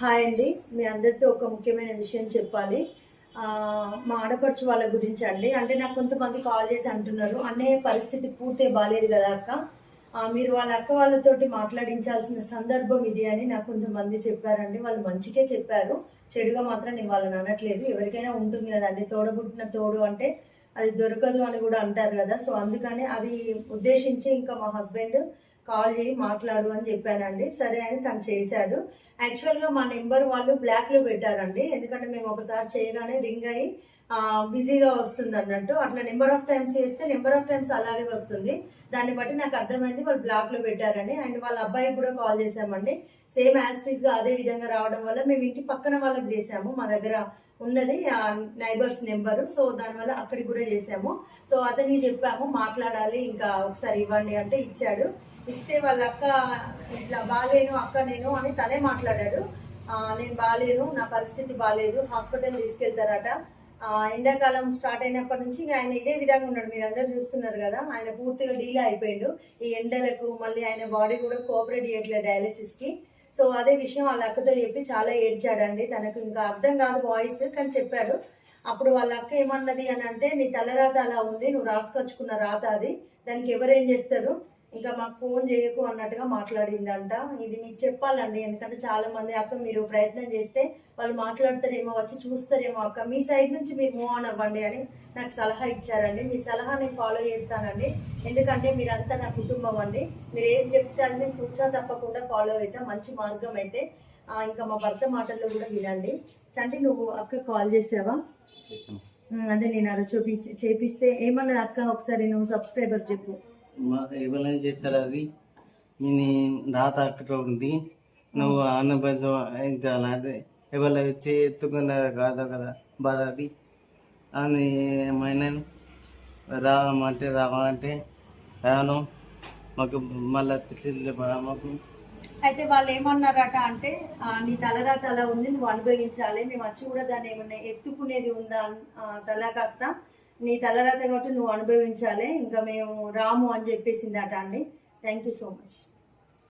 Hi అండి. మీ అందరితో ఒక ముఖ్యమైన విషయం చెప్పాలి. మా ఆడపడుచు వాళ్ళ గురించి అండి. అంటే నాకు కొంతమంది కాల్ చేసి అంటున్నారు. అన్నయ్య పరిస్థితి పూర్తి బాగాలేదు కదా అక్క? మీరు వాళ్ళ అక్క వాళ్ళతోటి మాట్లాడించాల్సిన సందర్భం ఇది అని నాకు కొంతమంది చెప్పారండి. వాళ్ళు మంచికే చెప్పారు. చెడుగా మాత్రం నేను వాళ్ళని అనట్లేదు. ఎవరికైనా ఉంటుంది కదండి. తోడబుట్టిన తోడు అంటే అది దొరకదు అని కూడా అంటారు కదా. సో అందుకని అది ఉద్దేశించి ఇంకా మా హస్బెండ్ కాల్ చేయి మాట్లాడు అని చెప్పానండి. సరే అని తను చేశాడు. యాక్చువల్గా మా నెంబర్ వాళ్ళు బ్లాక్లో పెట్టారండి. ఎందుకంటే మేము ఒకసారి చేయగానే రింగ్ అయ్యి బిజీగా వస్తుంది అన్నట్టు అట్లా నెంబర్ ఆఫ్ టైమ్స్ చేస్తే నెంబర్ ఆఫ్ టైమ్స్ అలాగే వస్తుంది. దాన్ని బట్టి నాకు అర్థమైంది వాళ్ళు బ్లాక్లో పెట్టారని అండ్ వాళ్ళ అబ్బాయికి కూడా కాల్ చేశామండి. సేమ్ యాస్ట్రీస్గా అదే విధంగా రావడం వల్ల మేము ఇంటి పక్కన వాళ్ళకి చేసాము మా దగ్గర ఉన్నది నైబర్స్ నెంబరు. సో దానివల్ల అక్కడికి కూడా చేసాము సో అతనికి చెప్పాము మాట్లాడాలి ఇంకా ఒకసారి ఇవ్వండి అంటే ఇచ్చాడు. ఇస్తే వాళ్ళ అక్క ఇట్లా బాగాలేను అక్క నేను అని తనే మాట్లాడాడు. నేను బాగాలేను నా పరిస్థితి బాగాలేదు హాస్పిటల్ తీసుకెళ్తారట. ఎండాకాలం స్టార్ట్ అయినప్పటి నుంచి ఇంకా ఆయన ఇదే విధంగా ఉన్నాడు. మీరు అందరు చూస్తున్నారు కదా ఆయన పూర్తిగా డీలే అయిపోయాడు. ఈ ఎండలకు మళ్ళీ ఆయన బాడీ కూడా కోఆపరేట్ చేయట్లేదు డయాలసిస్కి సో అదే విషయం వాళ్ళ అక్కతో చెప్పి చాలా ఏడ్చాడండి. తనకు ఇంకా అర్థం కాదు వాయిస్ కానీ చెప్పాడు. అప్పుడు వాళ్ళ అక్క ఏమన్నది అని అంటే నీ తలరాత అలా ఉంది నువ్వు రాసుకొచ్చుకున్న రాత అది. దానికి ఎవరేం చేస్తారు? ఇంకా మాకు ఫోన్ చేయకు అన్నట్టుగా మాట్లాడిందంట. ఇది మీకు చెప్పాలండి ఎందుకంటే చాలా మంది అక్క మీరు ప్రయత్నం చేస్తే వాళ్ళు మాట్లాడతారేమో వచ్చి చూస్తారేమో అక్క. మీ సైడ్ నుంచి మీరు మూవ్ ఆన్ అవ్వండి అని నాకు సలహా ఇచ్చారండి. మీ సలహా నేను ఫాలో చేస్తానండి. ఎందుకంటే మీరంతా నా కుటుంబం అండి. మీరు ఏది చెప్తే అది నేను కూర్చో తప్పకుండా ఫాలో అవుతా మంచి మార్గం అయితే ఇంకా మా భర్త మాటల్లో కూడా వినండి. చంటి నువ్వు అక్క కాల్ చేసావా? అదే నేను అలా చూపించి చేపిస్తే ఏమన్నది అక్క? ఒకసారి నువ్వు సబ్స్క్రైబర్ చెప్పు. మా ఎవరైనా చేస్తారు అది? నేను రాత అక్కడ ఉంది. నువ్వు అనుభవించాలి అదే ఎవరు వచ్చి ఎత్తుకున్నది కాదు కదా బాధ అది? అని ఏమైనా రావమంటే రావంటే రాను. మాకు మళ్ళీ తిట్లు మాకు అయితే వాళ్ళు ఏమన్నారట అంటే నీ తలరాత అలా ఉంది నువ్వు అనుభవించాలి. మేము వచ్చి కూడా దాన్ని ఏమన్నా ఎత్తుకునేది ఉందా? తల కాస్త నీ తలరాత కాబట్టి నువ్వు అనుభవించాలి ఇంకా మేము రాము అని చెప్పేసిందట అండి. Thank you so much